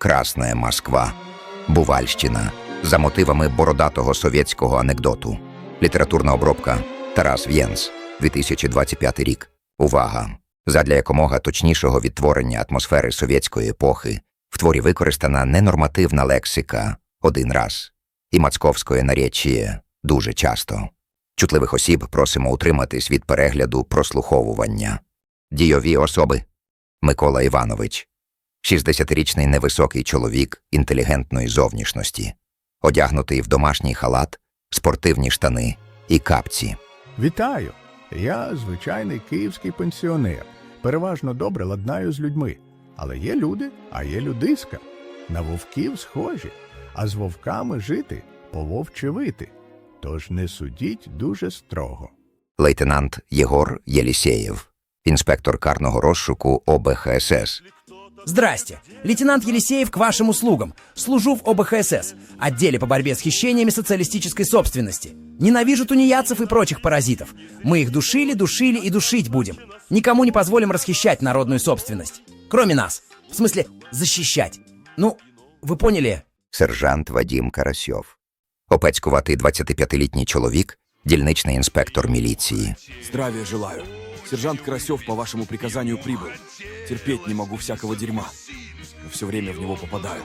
Красна Москва, Бувальщина за мотивами бородатого совєтського анекдоту. Літературна обробка Тарас В'єнс, 2025 рік. Увага! Задля якомога точнішого відтворення атмосфери совєтської епохи в творі використана ненормативна лексика один раз і мацковської наречіє дуже часто. Чутливих осіб просимо утриматись від перегляду прослуховування. Дійові особи Микола Іванович, 60-річний невисокий чоловік інтелігентної зовнішності, одягнутий в домашній халат, спортивні штани і капці. Вітаю! Я звичайний київський пенсіонер. Переважно добре ладнаю з людьми. Але є люди, а є людиська. На вовків схожі, а з вовками жити пововче вити. Тож не судіть дуже строго. Лейтенант Єгор Єлісєєв, інспектор карного розшуку ОБХСС, Здрасте. Лейтенант Елисеев к вашим услугам. Служу в ОБХСС, отделе по борьбе с хищениями социалистической собственности. Ненавижу тунеядцев и прочих паразитов. Мы их душили, душили и душить будем. Никому не позволим расхищать народную собственность. Кроме нас. В смысле, защищать. Ну, вы поняли? сержант Вадім Карасьов, опецькуватий 25-літній чоловік, дільничний інспектор міліції. Здравия желаю. Сержант Карасев по вашему приказанию прибыл. Терпеть не могу всякого дерьма. Но все время в него попадаю.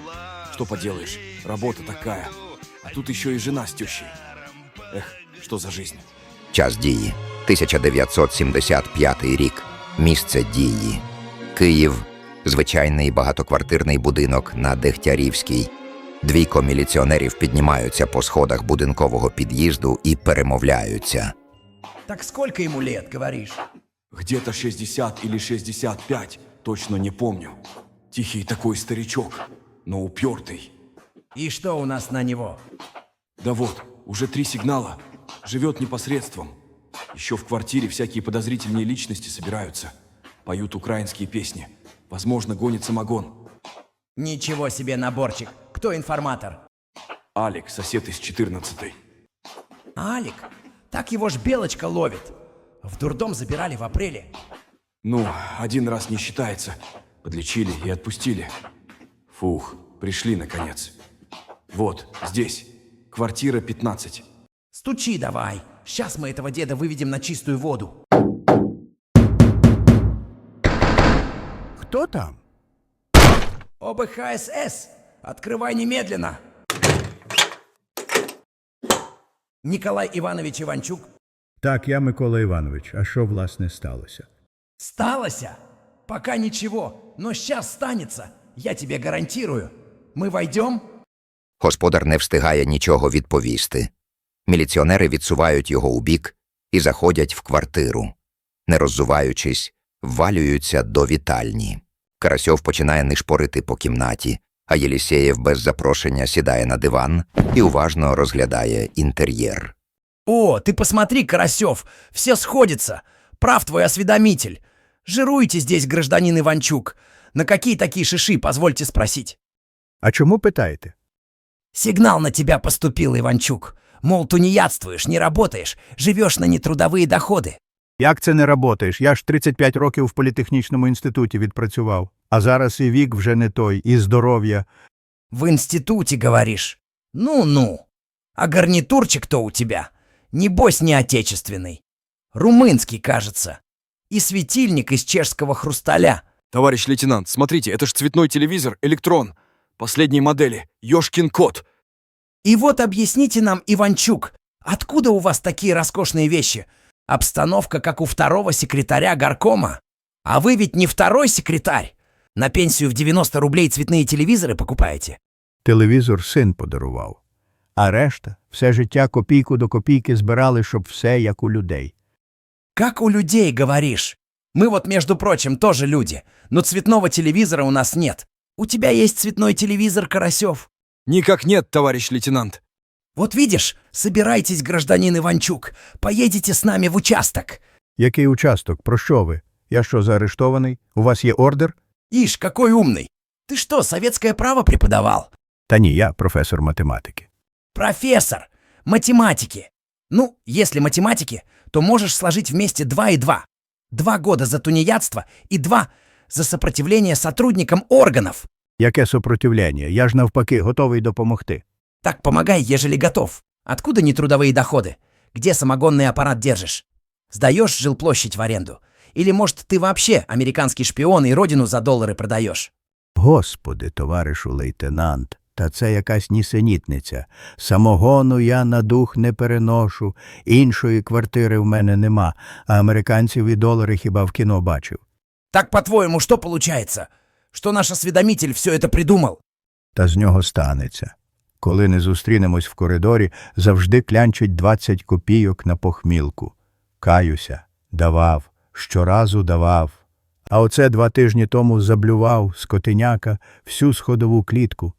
Что поделаешь, работа такая. А тут еще и жена с тещей. Эх, что за жизнь. Час дії 1975 рік. Місце дії. Київ. Звичайний багатоквартирний будинок на Дегтярівській. Двійко міліціонерів піднімаються по сходах будинкового під'їзду і перемовляються. Так сколько ему лет, говоришь? Где-то 60 или 65, точно не помню. Тихий такой старичок, но упертый. И что у нас на него? Да вот, уже три сигнала. Живет непосредством. Еще в квартире всякие подозрительные личности собираются. Поют украинские песни. Возможно, гонит самогон. Ничего себе наборчик. Кто информатор? Алик, сосед из 14-й. Алик. Так его ж Белочка ловит. В дурдом забирали в апреле. Ну, один раз не считается. Подлечили и отпустили. Фух, пришли наконец. Вот, здесь. Квартира 15. Стучи давай. Сейчас мы этого деда выведем на чистую воду. Хто там? ОБХСС! Открывай немедленно! Николай Иванович Иванчук. Так, я Микола Іванович. А що власне сталося? Сталося? Пока ничего, но сейчас станется. Я тебе гарантирую. Мы войдем? Господар не встигає нічого відповісти. Міліціонери відсувають його у бік і заходять в квартиру. Не роззуваючись, ввалюються до вітальні. Карасьов починає нишпорити по кімнаті, а Єлісєєв без запрошення сідає на диван і уважно розглядає інтер'єр. О, ты посмотри, Карасев, все сходится. Прав твой осведомитель. Жируете здесь, гражданин Иванчук. На какие такие шиши, позвольте спросить? А чому питаєте? Сигнал на тебя поступил, Иванчук. Мол, тунеядствуешь, не работаешь, живешь на нетрудовые доходы. Як це не работаєш? Я ж 35 років в політехнічному інституті відпрацював. А зараз і вік вже не той, і здоров'я. В институте, говоришь? Ну-ну. А гарнитурчик-то у тебя? Небось не отечественный. Румынский, кажется. И светильник из чешского хрусталя. Товарищ лейтенант, смотрите, это ж цветной телевизор «Электрон». Последней модели. Ёшкин кот. И вот объясните нам, Иванчук, откуда у вас такие роскошные вещи? Обстановка, как у второго секретаря горкома. А вы ведь не второй секретарь. На пенсию в 90 рублей цветные телевизоры покупаете? Телевізор син подарував А решта все життя копійку до копійки збирали, щоб все як у людей. Как у людей, говоришь? Мы вот, между прочим, тоже люди, но цветного телевизора у нас нет. У тебя есть цветной телевизор, Карасев? Никак нет, товарищ лейтенант. Вот видишь, собирайтесь, гражданин Иванчук, поедете с нами в участок. Який участок? Про що ви? Я що, заарештований? У вас є ордер? Ишь, какой умный. Ты что, советское право преподавал? Та ні, я професор математики. Профессор, математики. Ну, если математики, то можешь сложить вместе два и два. Два года за тунеядство и два за сопротивление сотрудникам органов. Яке сопротивлення? Я ж навпаки готовий допомогти. Так помогай, ежели готов. Откуда нетрудовые доходы? Где самогонный аппарат держишь? Сдаешь жилплощадь в аренду? Или, может, ты вообще американский шпион и родину за доллары продаешь? Господи, товаришу лейтенант, та це якась нісенітниця. Самогону я на дух не переношу, іншої квартири в мене нема, а американців і долари хіба в кіно бачив. Так, по-твоему, что получается? Что наш осведомитель все это придумал? Та з нього станеться. Коли не зустрінемось в коридорі, завжди клянчить 20 копійок на похмілку. Каюся, давав, щоразу давав. А оце два тижні тому заблював скотиняка всю сходову клітку.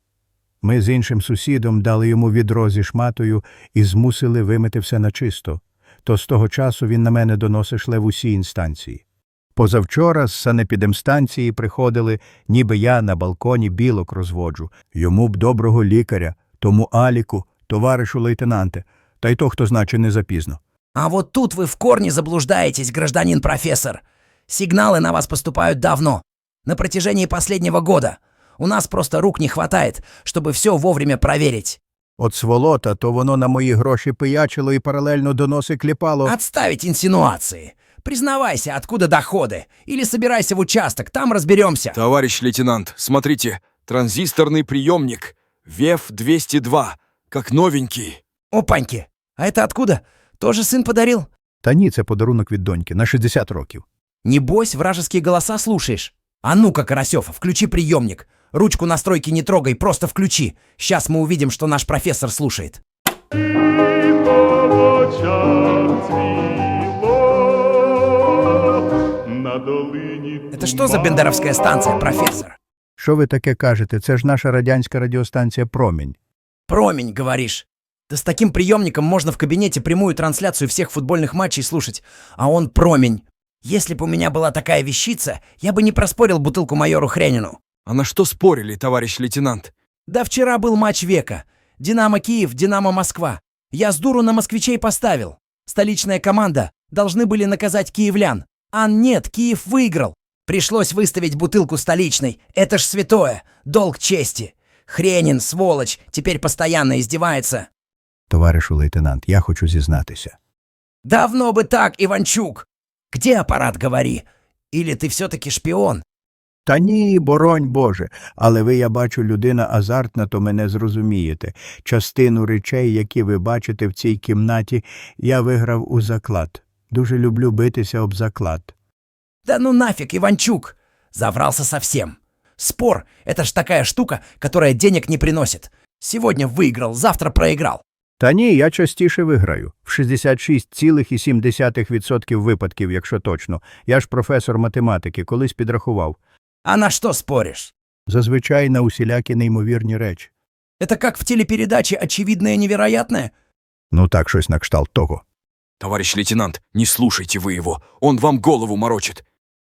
Ми з іншим сусідом дали йому відро зі шматою і змусили вимити все на чисто. То з того часу він на мене доносить шле в усі інстанції. Позавчора з санепідемстанції приходили, ніби я на балконі білок розводжу. Йому б доброго лікаря, тому Аліку, товаришу лейтенанте, та й то, хто значить не запізно. А вот тут вы в корне заблуждаетесь, гражданин профессор. Сигналы на вас поступают давно, на протяжении последнего года. У нас просто рук не хватает, чтобы все вовремя проверить. От сволота, то воно на мої гроші пиячило і паралельно до носи кліпало. Отставить инсинуации. Признавайся, откуда доходы. Или собирайся в участок, там разберемся. Товарищ лейтенант, смотрите, транзисторный приемник. ВЕФ-202, как новенький. Опаньки. А это откуда? Тоже сын подарил? Та ні, це подарунок від доньки на 60 років. Небось, вражеские голоса слушаешь. А ну-ка, Карасев, включи приемник. Ручку настройки не трогай, просто включи. Сейчас мы увидим, что наш профессор слушает. На долині Это что за бендеровская станция, профессор? Що ви таке кажете? Це ж наша радянська радіостанція Промінь. Промень, говоришь. Да с таким приемником можно в кабинете прямую трансляцию всех футбольных матчей слушать. А он промень. Если бы у меня была такая вещица, я бы не проспорил бутылку майору Хренину. А на что спорили, товарищ лейтенант? Да вчера был матч века. Динамо Киев, Динамо Москва. Я с дуру на москвичей поставил. Столичная команда. Должны были наказать киевлян. А нет, Киев выиграл. Пришлось выставить бутылку столичной. Это ж святое. Долг чести. Хренин, сволочь, теперь постоянно издевается. Товаришу лейтенант, я хочу зізнатися. Давно бы так, Иванчук. Где аппарат, говори? Или ты все-таки шпион? Та ні, боронь Боже, але ви, я бачу, людина азартна, то мене зрозумієте. Частину речей, які ви бачите в цій кімнаті, я виграв у заклад. Дуже люблю битися об заклад. Да ну нафиг, Иванчук! Заврался совсем. Спор — это ж такая штука, которая денег не приносит. Сегодня выиграл, завтра проиграл. Та ні, я частіше виграю. В 66,7% випадків, якщо точно. Я ж професор математики, колись підрахував. А на что споришь? Зазвичай на усілякі неймовірні речі. Это как в телепередаче «Очевидное невероятное»? Ну так, щось на кшталт того. Товарищ лейтенант, не слушайте вы его, он вам голову морочит.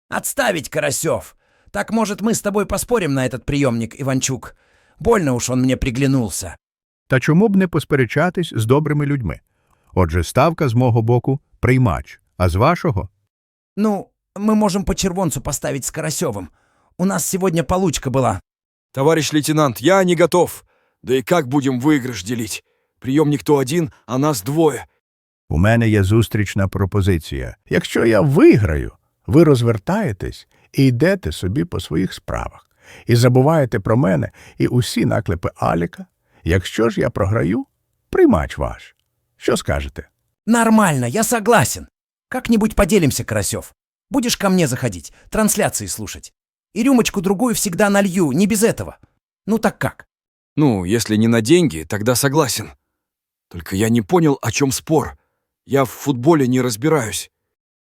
Отставить, Карасев! Так, может, мы с тобой поспорим на этот приемник, Иванчук? Больно уж он мне приглянулся. Та чому б не посперечатись з добрими людьми? Отже, ставка з мого боку – приймач, а з вашого Ну, мы можем по червонцу поставить с Карасевым. У нас сегодня получка была. Товарищ лейтенант, я не готов. Да и как будем выигрыш делить? Приемник то один, а нас двое. У мене є зустрічна пропозиція. Якщо я виграю, ви розвертаєтесь і йдете собі по своїх справах. І забуваєте про мене і усі наклепи Аліка. Якщо ж я програю, приймач ваш. Що скажете? Нормально, я согласен. Как-нибудь поделимся, Карасев. Будешь ко мне заходить, трансляции слушать. И рюмочку-другую всегда налью, не без этого. Ну так как? Ну, если не на деньги, тогда согласен. Только я не понял, о чем спор. Я в футболе не разбираюсь.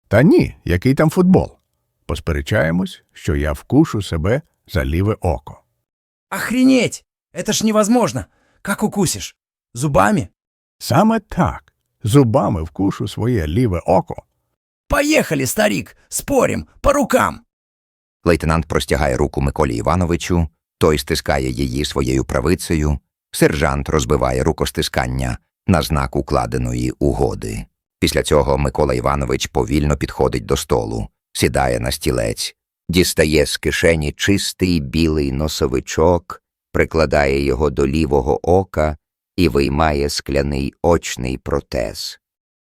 Та ні, який там футбол. Посперечаємось, що я вкушу себе за ліве око. Охренеть! Это ж невозможно. Как укусишь? Зубами? Саме так, зубами вкушу своє ліве око. Поехали, старик, спорим, по рукам. Лейтенант простягає руку Миколі Івановичу, той стискає її своєю правицею, сержант розбиває рукостискання на знак укладеної угоди. Після цього Микола Іванович повільно підходить до столу, сідає на стілець, Дістає з кишені чистий білий носовичок, прикладає його до лівого ока і виймає скляний очний протез.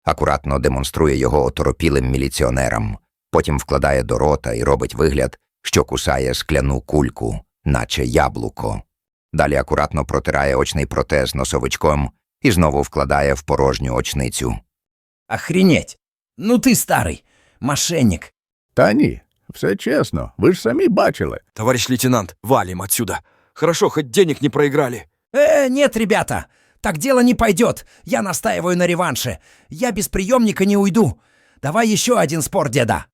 Акуратно демонструє його оторопілим міліціонерам, потім вкладає до рота і робить вигляд, що кусає скляну кульку, наче яблуко. Далі акуратно протирає очний протез носовичком і знову вкладає в порожню очницю. Охренеть! Ну ты старый, мошенник. Та ні, все чесно, ви ж самі бачили. Товарищ лейтенант, валим отсюда. Хорошо, хоть денег не проиграли. Э, нет, ребята, так дело не пойдет. Я настаиваю на реванше. Я без приемника не уйду. Давай еще один спор, деда.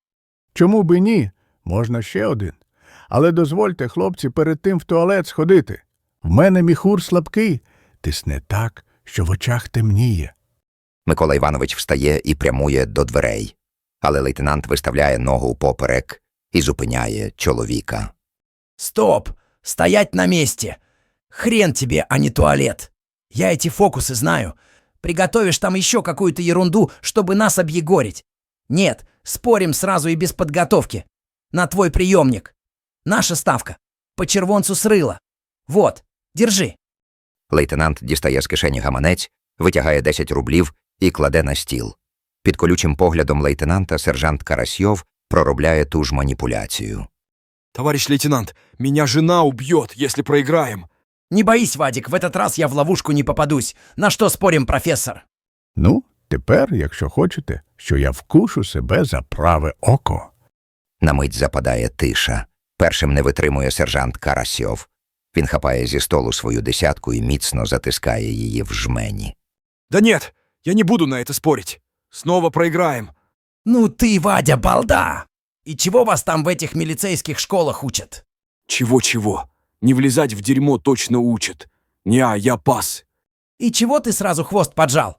Чому би ні? Можна ще один. Але дозвольте, хлопці, перед тим в туалет сходити. В мене міхур слабкий, тисне так, що в очах темніє. Микола Іванович встає і прямує до дверей, але лейтенант виставляє ногу поперек і зупиняє чоловіка. Стоп! Стоять на месте! Хрен тебе, а не туалет! Я эти фокусы знаю. Приготовишь там еще какую-то ерунду, чтобы нас объегорить. Нет, спорим сразу и без подготовки. На твой приемник. Наша ставка. По червонцу срыла. Вот, держи. Лейтенант дістає з кишені гаманець, витягає 10 рублів і кладе на стіл. Під колючим поглядом лейтенанта сержант Карасьов проробляє ту ж маніпуляцію. Товарищ лейтенант, меня жена убьет, если проиграем. Не боись, Вадик, в этот раз я в ловушку не попадусь. На что спорим, профессор? Ну, тепер, якщо хочете, що я вкушу себе за праве око. На мить западає тиша. Першим не витримує сержант Карасьов. Він хапає зі столу свою десятку і міцно затискає її в жмені. Да нет, я не буду на это спорить. Снова проиграем. Ну ты, Вадя, балда! И чего вас там в этих милицейских школах учат? Чего-чего? Не влезать в дерьмо точно учат. Неа, я пас. И чего ты сразу хвост поджал?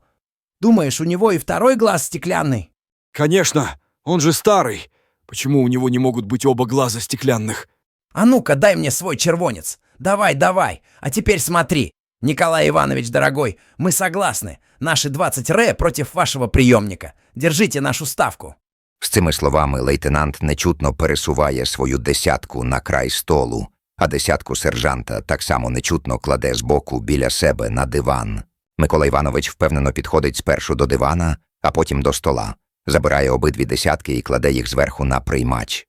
Думаешь, у него и второй глаз стеклянный? Конечно, он же старый. Почему у него не могут быть оба глаза стеклянных? А ну-ка, дай мне свой червонец. Давай, давай. А теперь смотри. Николай Иванович, дорогой, мы согласны. Наши 20 ре против вашего приемника. Держите нашу ставку. З цими словами лейтенант нечутно пересуває свою десятку на край столу, а десятку сержанта так само нечутно кладе збоку біля себе на диван. Микола Іванович впевнено підходить спершу до дивана, а потім до стола, забирає обидві десятки і кладе їх зверху на приймач.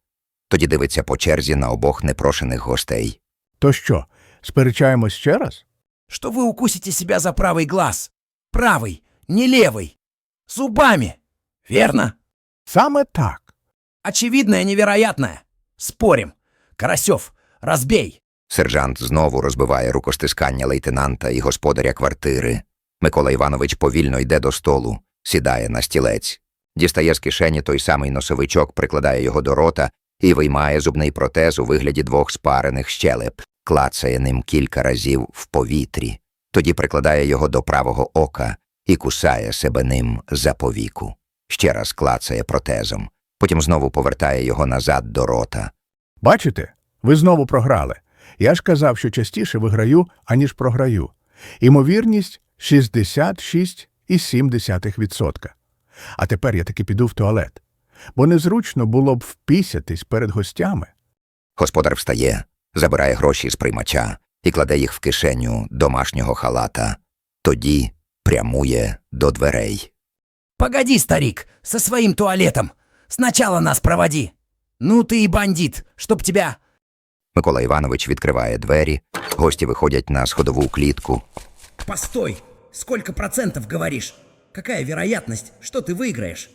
Тоді дивиться по черзі на обох непрошених гостей. То що, сперечаємось ще раз? Что вы укусите себя за правый глаз? Правый, не левый. Зубами. Верно? Саме так. Очевидное невероятное. Спорим. Карасев, разбей. Сержант знову розбиває рукостискання лейтенанта і господаря квартири. Микола Іванович повільно йде до столу, сідає на стілець, дістає з кишені той самий носовичок, прикладає його до рота і виймає зубний протез у вигляді двох спарених щелеп, клацає ним кілька разів в повітрі, тоді прикладає його до правого ока і кусає себе ним за повіку. Ще раз клацає протезом, потім знову повертає його назад до рота. Бачите, ви знову програли. Я ж казав, що частіше виграю, аніж програю. Імовірність 66,7%. А тепер я таки піду в туалет. Бо незручно було б впісятись перед гостями. Господар встає, забирає гроші з приймача і кладе їх в кишеню домашнього халата. Тоді прямує до дверей. Погоди, старик, со своим туалетом. Сначала нас проводи. Ну ты и бандит, чтоб тебя... Микола Іванович відкриває двері, гості виходять на сходову клітку. Постой, сколько процентов говоришь? Какая вероятность, что ты выиграешь?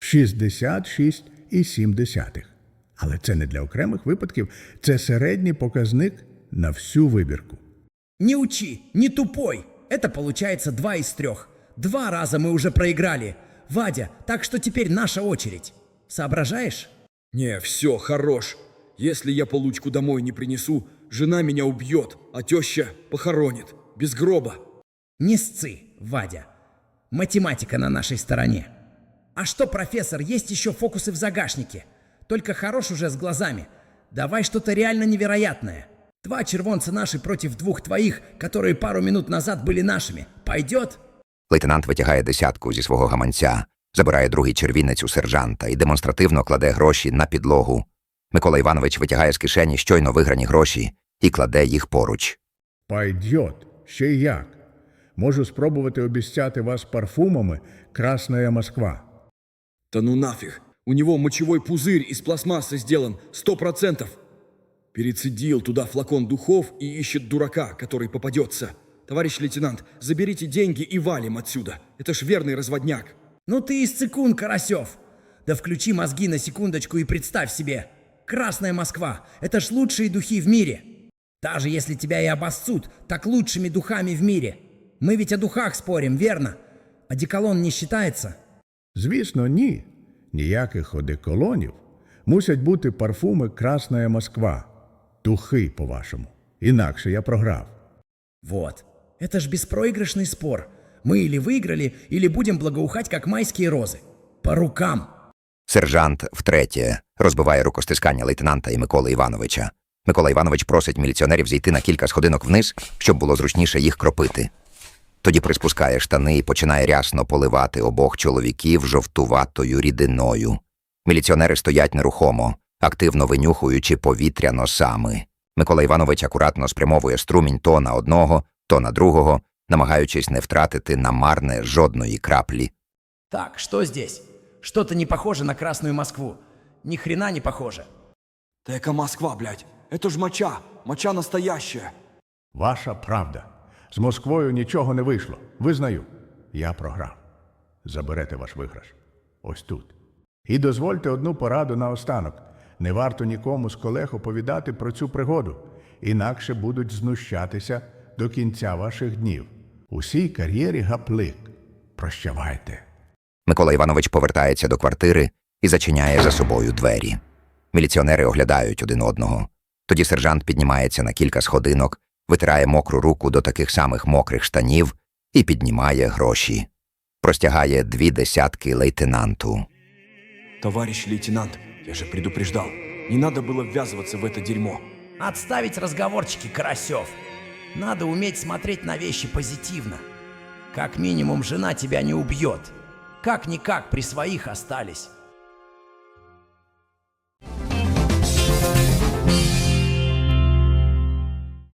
66,7. Але це не для окремих випадків, це середній показник на всю вибірку. Не учи, не тупой. Это получается два из трех. Два раза мы уже проиграли. Вадя, так что теперь наша очередь. Соображаешь? Не, все, хорош. Если я получку домой не принесу, жена меня убьет, а теща похоронит. Без гроба. Не сцы, Вадя. Математика на нашей стороне. А что, профессор, есть еще фокусы в загашнике. Только хорош уже с глазами. Давай что-то реально невероятное. Два червонца наши против двух твоих, которые пару минут назад были нашими. Пойдет? Лейтенант витягає десятку зі свого гаманця, забирає другий червінець у сержанта і демонстративно кладе гроші на підлогу. Микола Іванович витягає з кишені щойно виграні гроші і кладе їх поруч. Пайдьот, ще й як. Можу спробувати обіцяти вас парфумами Красная Москва. Да ну нафиг. У него мочевой пузырь из пластмассы сделан, сто процентов. Перецедил туда флакон духов и ищет дурака, который попадется. Товарищ лейтенант, заберите деньги и валим отсюда. Это ж верный разводняк. Ну ты и цикун, Карасев. Да включи мозги на секундочку и представь себе. Красная Москва — это ж лучшие духи в мире. Даже если тебя и обоссут, так лучшими духами в мире. Мы ведь о духах спорим, верно? Одеколон не считается? Звісно, ні. Ніяких одеколонів. Мусять бути парфуми Красная Москва. Духи, по-вашому. Інакше я програв. Вот. Это ж беспроигрышный спор. Мы или выиграли, или будем благоухать, как майские розы. По рукам. Сержант втретє розбиває рукостискання лейтенанта і Миколи Івановича. Микола Іванович просить міліціонерів зійти на кілька сходинок вниз, щоб було зручніше їх кропити. Тоді приспускає штани і починає рясно поливати обох чоловіків жовтуватою рідиною. Міліціонери стоять нерухомо, активно винюхуючи повітря носами. Микола Іванович акуратно спрямовує струмінь то на одного, то на другого, намагаючись не втратити на марне жодної краплі. Так, что здесь? Что-то не похоже на Красную Москву. Ни хрена не похоже. Да яка Москва, блядь. Это ж моча. Моча настоящая. Ваша правда. З Москвою нічого не вийшло. Визнаю. Я програв. Заберете ваш виграш. Ось тут. І дозвольте одну пораду наостанок. Не варто нікому з колег оповідати про цю пригоду, інакше будуть знущатися до кінця ваших днів. Усій кар'єрі гаплик. Прощавайте. Микола Іванович повертається до квартири і зачиняє за собою двері. Міліціонери оглядають один одного. Тоді сержант піднімається на кілька сходинок, витирає мокру руку до таких самих мокрих штанів і піднімає гроші. Простягає дві десятки лейтенанту. Товарищ лейтенант, я же предупреждал. Не надо было ввязываться в это дерьмо. Отставить разговорчики, Карасев. Надо уметь смотреть на вещи позитивно. Как минимум, жена тебя не убьет. Как-никак при своих остались.